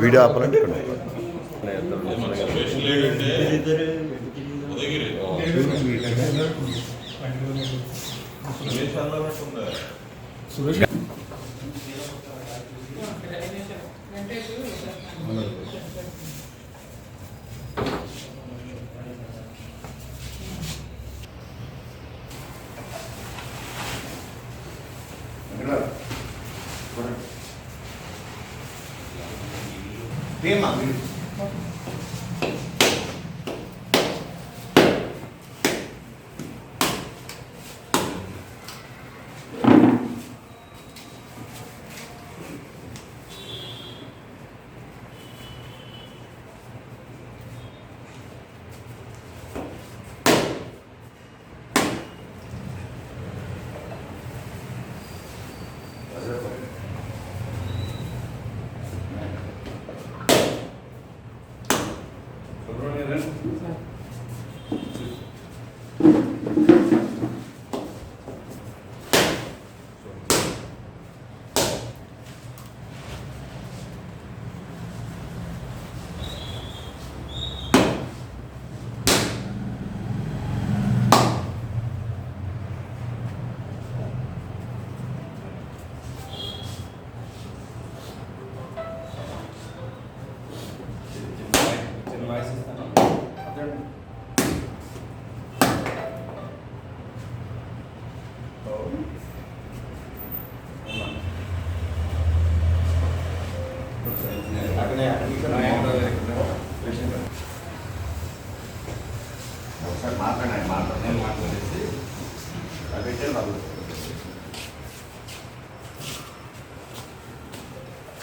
Video ആപ്പലുണ്ട് Suresh special ఏంటంటే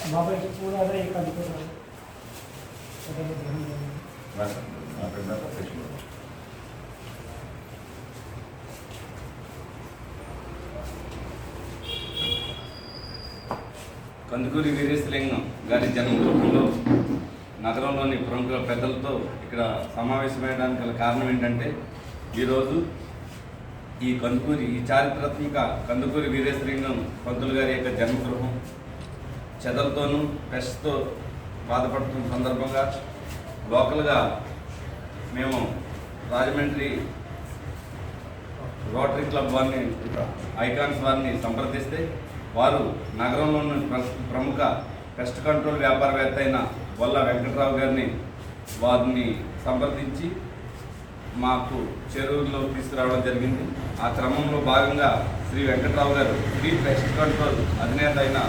అదే కలుపుతారు కందుకూరి వీరేశలింగం గారి జన్మగృహంలో నగరంలోని ప్రముఖ పెద్దలతో ఇక్కడ సమావేశమయ్యడానికి గల కారణం ఏంటంటే ఈరోజు ఈ కందుకూరి ఈ చారిత్రాత్మక కందుకూరి వీరేశలింగం పంతులు గారి యొక్క జన్మగృహం చెదలతోనూ పెస్ట్తో బాధపడుతున్న సందర్భంగా లోకల్గా మేము రాజమండ్రి రోటరీ క్లబ్ వారిని ఐకాన్స్ వారిని సంప్రదిస్తే వారు నగరంలోని ప్రముఖ పెస్ట్ కంట్రోల్ వ్యాపారవేత్త అయిన వల్ల వెంకట్రావు గారిని వారిని సంప్రదించి మాకు చెరువులో తీసుకురావడం జరిగింది. ఆ క్రమంలో భాగంగా శ్రీ వెంకట్రావు గారు ఫ్రీ పెస్ట్ కంట్రోల్ అధినేత అయిన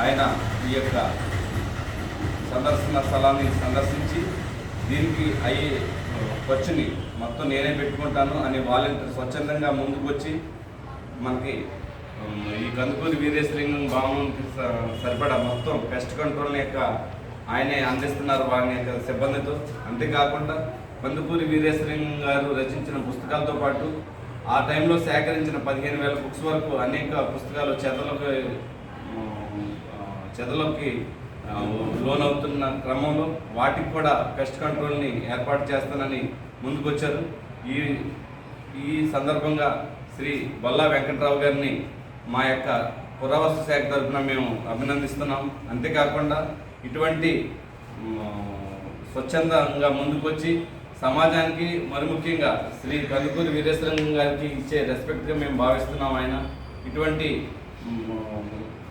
ఆయన ఈ యొక్క సందర్శన స్థలాన్ని సందర్శించి దీనికి అయ్యే ఖర్చుని మొత్తం నేనే పెట్టుకుంటాను అని వాలంటీర్ స్వచ్ఛందంగా ముందుకు వచ్చి మనకి ఈ కందుకూరి వీరేశ్వరంగం భావనకి స- సరిపడా మొత్తం పెస్ట్ కంట్రోల్ యొక్క ఆయనే అందిస్తున్నారు వారి యొక్క సిబ్బందితో. అంతేకాకుండా కందుకూరి వీరేశ్వరంగం గారు రచించిన పుస్తకాలతో పాటు ఆ టైంలో సేకరించిన పదిహేను వేల బుక్స్ వరకు అనేక పుస్తకాలు చేతలకు చెదలోకి లోనవుతున్న లోన్ అవుతున్న క్రమంలో వాటికి కూడా పెస్ట్ కంట్రోల్ని ఏర్పాటు చేస్తానని ముందుకొచ్చారు. ఈ ఈ సందర్భంగా శ్రీ బొల్లా వెంకట్రావు గారిని మా యొక్క పురావస్తు శాఖ తరఫున మేము అభినందిస్తున్నాం. అంతేకాకుండా ఇటువంటి స్వచ్ఛందంగా ముందుకొచ్చి సమాజానికి మరి ముఖ్యంగా శ్రీ కందుకూరి వీరేశ్వరంగం గారికి ఇచ్చే రెస్పెక్ట్గా మేము భావిస్తున్నాం ఆయన. ఇటువంటి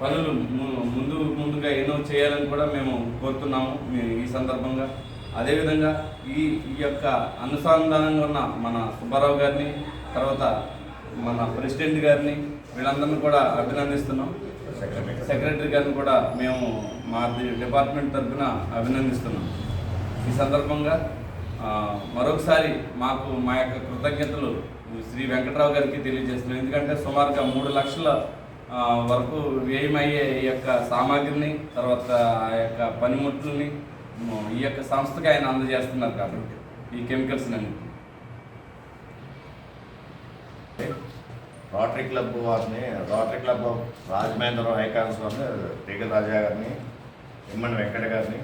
పనులు ము- ముందు ముందుగా ఎన్నో చేయాలని కూడా మేము కోరుతున్నాము మీ- ఈ సందర్భంగా. అదేవిధంగా ఈ ఈ యొక్క అనుసంధానంగా ఉన్న మన సుబ్బారావు గారిని తర్వాత మన ప్రెసిడెంట్ గారిని వీళ్ళందరినీ కూడా అభినందిస్తున్నాం. సెక్రటరీ గారిని కూడా మేము మా డిపార్ట్మెంట్ తరఫున అభినందిస్తున్నాం. ఈ సందర్భంగా మరొకసారి మాకు మా యొక్క కృతజ్ఞతలు శ్రీ వెంకట్రావు గారికి తెలియజేస్తున్నాం. ఎందుకంటే సుమారుగా మూడు లక్షల వరకు వ్యయమయ్యే ఈ యొక్క సామాగ్రిని తర్వాత ఆ యొక్క పనిముట్లని ఈ యొక్క సంస్థకి ఆయన అందజేస్తున్నారు కాబట్టి ఈ కెమికల్స్ అన్ని. రోటరీ క్లబ్ వారిని రోటరీ క్లబ్ ఆఫ్ రాజమహేంద్రరావు ఐకాన్స్ వారిని తీగల రాజా గారిని ఇమ్మడి వెంకట గారిని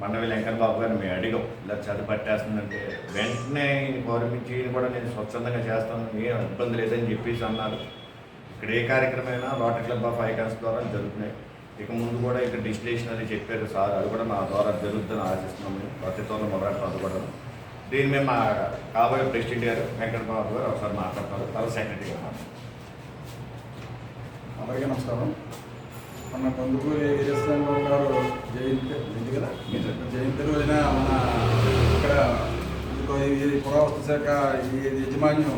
మండవి వెంకట బాబు గారిని మేము అడిగాం. ఇలా చదువు పట్టేస్తుందంటే వెంటనే గౌరవించి ఈయన కూడా నేను స్వచ్ఛందంగా చేస్తాను ఏం ఇబ్బంది లేదని చెప్పేసి అన్నారు. ఇక్కడ ఏ కార్యక్రమమైనా రోటరీ క్లబ్ ఆఫ్ ఐకాన్స్ ద్వారా జరుగుతున్నాయి. ఇక ముందు కూడా ఇక్కడ డిస్టిలేషన్ అని చెప్పారు సార్ అది కూడా మా ద్వారా జరుగుతుందని ఆశిస్తున్నాము ప్రతి త్వరలో మొదలెడతాం అది కూడా దీని మేము మా కాబోయే ప్రెసిడెంట్ గారు వెంకటబాబు గారు ఒకసారి మాట్లాడతారు. తర్వాత సెక్రటరీ గారు. అందరికీ నమస్కారం. మన కందుకూరి వీరేశ్వరరావు గారు జయంతి జయంతి కదా? జయంతి రోజున మన ఇక్కడ పురావస్తు శాఖ ఈ యజమాన్యం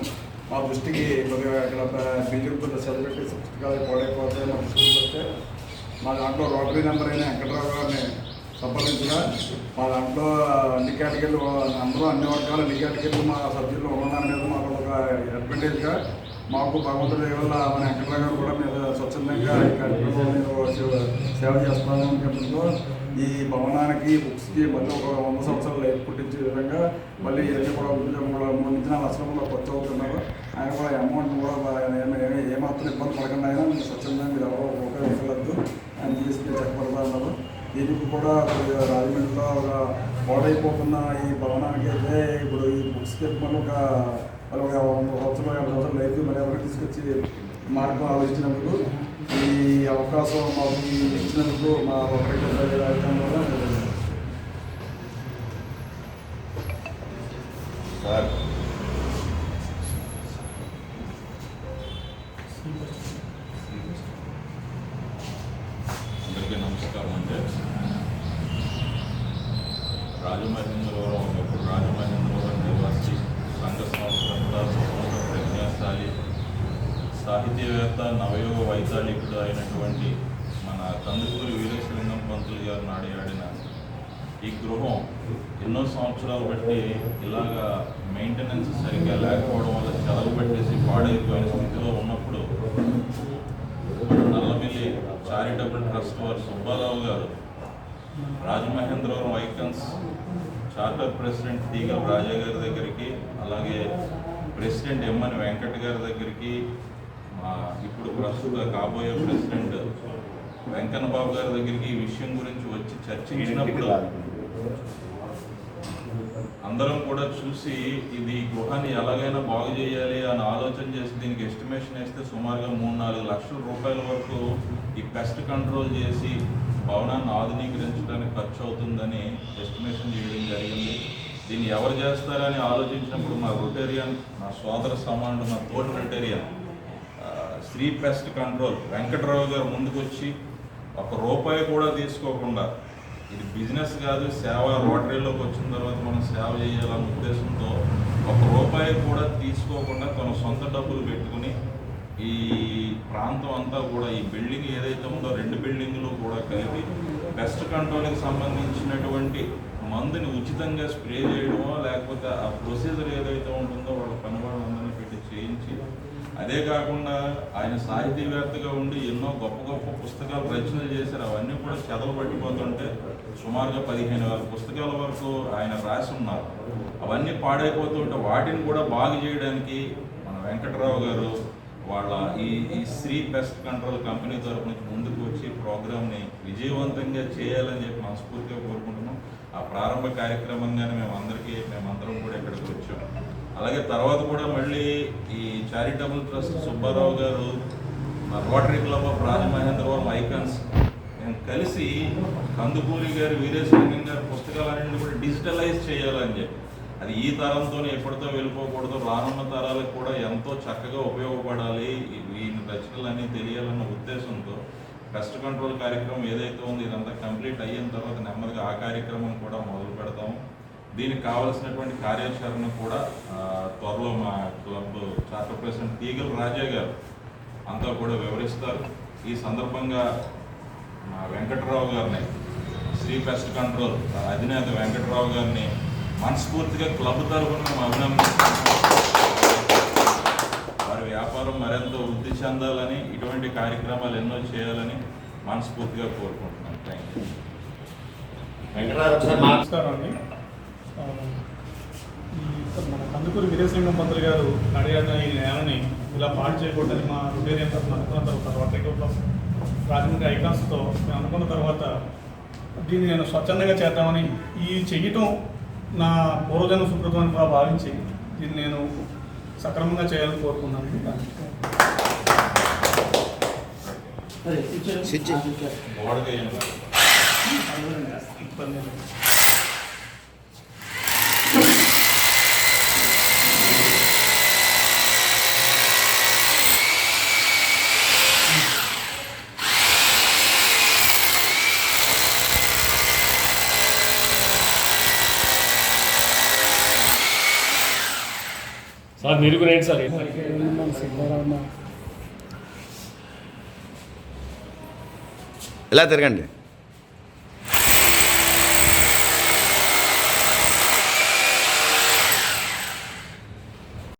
మా దృష్టికి కొద్దిగా ఇక్కడ బిల్లుకుంటున్న సెలబ్రిటీ పుస్తకాలు పాడైపోతే మా దృష్టికి వస్తే మా దాంట్లో రోటరీ నెంబర్ అయిన వెంకటరావు గారిని సంప్రదించగా మా దాంట్లో అన్ని కేటగిరీలు అందరూ అన్ని వర్గాలు అన్ని కేటగిరీలు మా సభ్యులు ఉన్నదాని మాకు ఒక అడ్వాంటేజ్గా మాకు భగవంతుడి వల్ల మన వెంకటరావు గారు కూడా మీద స్వచ్ఛందంగా ఈ కార్యక్రమం సేవ- సేవ చేస్తున్నాము అనుకుంటుందో ఈ భవనానికి బుక్స్కి మళ్ళీ ఒక వంద సంవత్సరాలు లైఫ్ పుట్టించే విధంగా మళ్ళీ ఇవన్నీ కూడా ఉద్యోగం మూడు నుంచి నాలుగు లక్షలు కూడా ఖర్చు అవుతున్నారు. ఆయన కూడా అమౌంట్ కూడా ఏమాత్రం ఇబ్బంది పడకుండా అయినా మీరు స్వచ్ఛందంగా మీరు ఎవరో ఉపయోగించలేదు ఆయన తీసుకుని చెప్పబడతా ఉన్నారు. దీనికి కూడా రాజమండ్రిలో ఒక పాడైపోతున్న ఈ భవనానికి అయితే ఇప్పుడు ఈ బుక్స్కి మళ్ళీ ఒక మళ్ళీ ఒక సంవత్సరం సంవత్సరాలు యాభై సంవత్సరాలు అయితే మళ్ళీ ఎవరికి తీసుకొచ్చి మార్గం ఆలోచించినందుకు ఈ అవకాశం మాకు ఇచ్చినందుకు మా ఒకరికి రాజధానిలో సార్ అందరికీ నమస్కారం అండి రాజమహేంద్రవరం ఒకప్పుడు రాజమహేంద్రవరం నివాసి సంఘ సంస్కర్త స్వతంత్ర ఉండాలి సాహితీవేత్త నవయోగ వైతాళికుడు అయినటువంటి మన కందుకూరి వీరేశలింగం పంతులు గారు నాడియాడిన ఈ గృహం ఎన్నో సంవత్సరాలు బట్టి ఇలాగా మెయింటెనెన్స్ సరిగ్గా లేకపోవడం వల్ల చెదలు పెట్టేసి పాడైపోయిన స్థితిలో ఉన్నప్పుడు నల్లమిల్లి చారిటబుల్ ట్రస్ట్ వారు సుబ్బారావు గారు Rajamahendravaram icons charter president Teegala Raja గారి దగ్గరికి అలాగే ప్రెసిడెంట్ ఎమ్మని వెంకట్ గారి దగ్గరికి మా ఇప్పుడు ప్రస్తుత కాబోయే ప్రెసిడెంట్ వెంకన్న బాబు గారి దగ్గరికి ఈ విషయం గురించి వచ్చి చర్చించినప్పుడు అందరం కూడా చూసి ఇది గృహాన్ని ఎలాగైనా బాగు చేయాలి అని ఆలోచన చేసి దీనికి ఎస్టిమేషన్ వేస్తే సుమారుగా మూడు నాలుగు లక్షల రూపాయల వరకు ఈ పెస్ట్ కంట్రోల్ చేసి భవనాన్ని ఆధునీకరించడానికి ఖర్చు అవుతుందని ఎస్టిమేషన్ చేయడం జరిగింది. దీన్ని ఎవరు చేస్తారని ఆలోచించినప్పుడు మా రొటేరియన్ నా సోదర సమానుడు మా తోటి రొటేరియన్ స్త్రీ శ్రీ పెస్ట్ కంట్రోల్ వెంకటరావు గారు ముందుకొచ్చి ఒక రూపాయి కూడా తీసుకోకుండా ఇది బిజినెస్ కాదు సేవ రోటరీలోకి వచ్చిన తర్వాత మనం సేవ చేయాలన్న ఉద్దేశంతో ఒక రూపాయి కూడా తీసుకోకుండా తన సొంత డబ్బులు పెట్టుకుని ఈ ప్రాంతం అంతా కూడా ఈ బిల్డింగ్ ఏదైతే ఉందో రెండు బిల్డింగ్లు కూడా కలిపి పెస్ట్ కంట్రోల్కి సంబంధించినటువంటి మందుని ఉచితంగా స్ప్రే చేయడమో లేకపోతే ఆ ప్రొసీజర్ ఏదైతే ఉంటుందో వాళ్ళ పని వాళ్ళందరినీ పెట్టి చేయించి అదే కాకుండా ఆయన సాహితీవేత్తగా ఉండి ఎన్నో గొప్ప గొప్ప పుస్తకాలు రచనలు చేశారు. అవన్నీ కూడా చెదలు పట్టిపోతుంటే సుమారుగా పదిహేను వేల పుస్తకాల వరకు ఆయన రాసి ఉన్నారు. అవన్నీ పాడైపోతుంటే వాటిని కూడా బాగు చేయడానికి మన వెంకటరావు గారు వాళ్ళ ఈ ఈ శ్రీ పెస్ట్ కంట్రోల్ కంపెనీ తరపు నుంచి ముందుకు వచ్చి ప్రోగ్రామ్ని విజయవంతంగా చేయాలని చెప్పి మనస్ఫూర్తిగా కోరుకుంటున్నాం. ఆ ప్రారంభ కార్యక్రమంగానే మేము అందరికీ మేమందరం కూడా ఇక్కడికి వచ్చాం. అలాగే తర్వాత కూడా మళ్ళీ ఈ చారిటబుల్ ట్రస్ట్ సుబ్బారావు గారు మా rotary club of Rajamahendravaram icons మేము కలిసి కందుకూరి గారు వీరేశలింగం గారి పుస్తకాలన్నింటినీ కూడా డిజిటలైజ్ చేయాలని చెప్పి అది ఈ తరంతోనే ఎప్పటితో వెళ్ళిపోకూడదు రానున్న తరాలకు కూడా ఎంతో చక్కగా ఉపయోగపడాలి ఈ- ఈ రచనలన్నీ తెలియాలన్న ఉద్దేశంతో పెస్ట్ కంట్రోల్ కార్యక్రమం ఏదైతే ఉందో ఇదంతా కంప్లీట్ అయిన తర్వాత నెమ్మదిగా ఆ కార్యక్రమం కూడా మొదలు పెడతాము. దీనికి కావలసినటువంటి కార్యాచరణ కూడా త్వరలో మా club charter president Teegala Raja గారు అంతా కూడా వివరిస్తారు. ఈ సందర్భంగా మా వెంకటరావు గారిని శ్రీ పెస్ట్ కంట్రోల్ అధినేత వెంకటరావు గారిని మనస్ఫూర్తిగా క్లబ్ తరఫున మేము వారి వ్యాపారం మరింత వృద్ధి చెందాలని ఇటువంటి కార్యక్రమాలు ఎన్నో చేయాలని మనస్ఫూర్తిగా కోరుకుంటున్నాను థ్యాంక్ యూ నమస్కారం అండి. మన కందుకూరి వీరేశలింగం పంతులు గారు అడిగిన ఈ నేలని ఇలా పాడు చేయకూడదని మా రుటేరియన్ తరఫున అనుకున్న తర్వాత ఆఫ్ రాజమండ్రి ఐకాన్స్తో మేము అనుకున్న తర్వాత దీన్ని నేను స్వచ్ఛందంగా చేద్దామని ఈ చెయ్యటం నా పూర్వజన్మ సుకృతం అని భావించి దీన్ని నేను సక్రమంగా చేయాలని కోరుకున్నాను. ఇబ్బంది సార్ మీరు కూడా ఏంటి సార్? ఎలా ఇలా తిరగండి?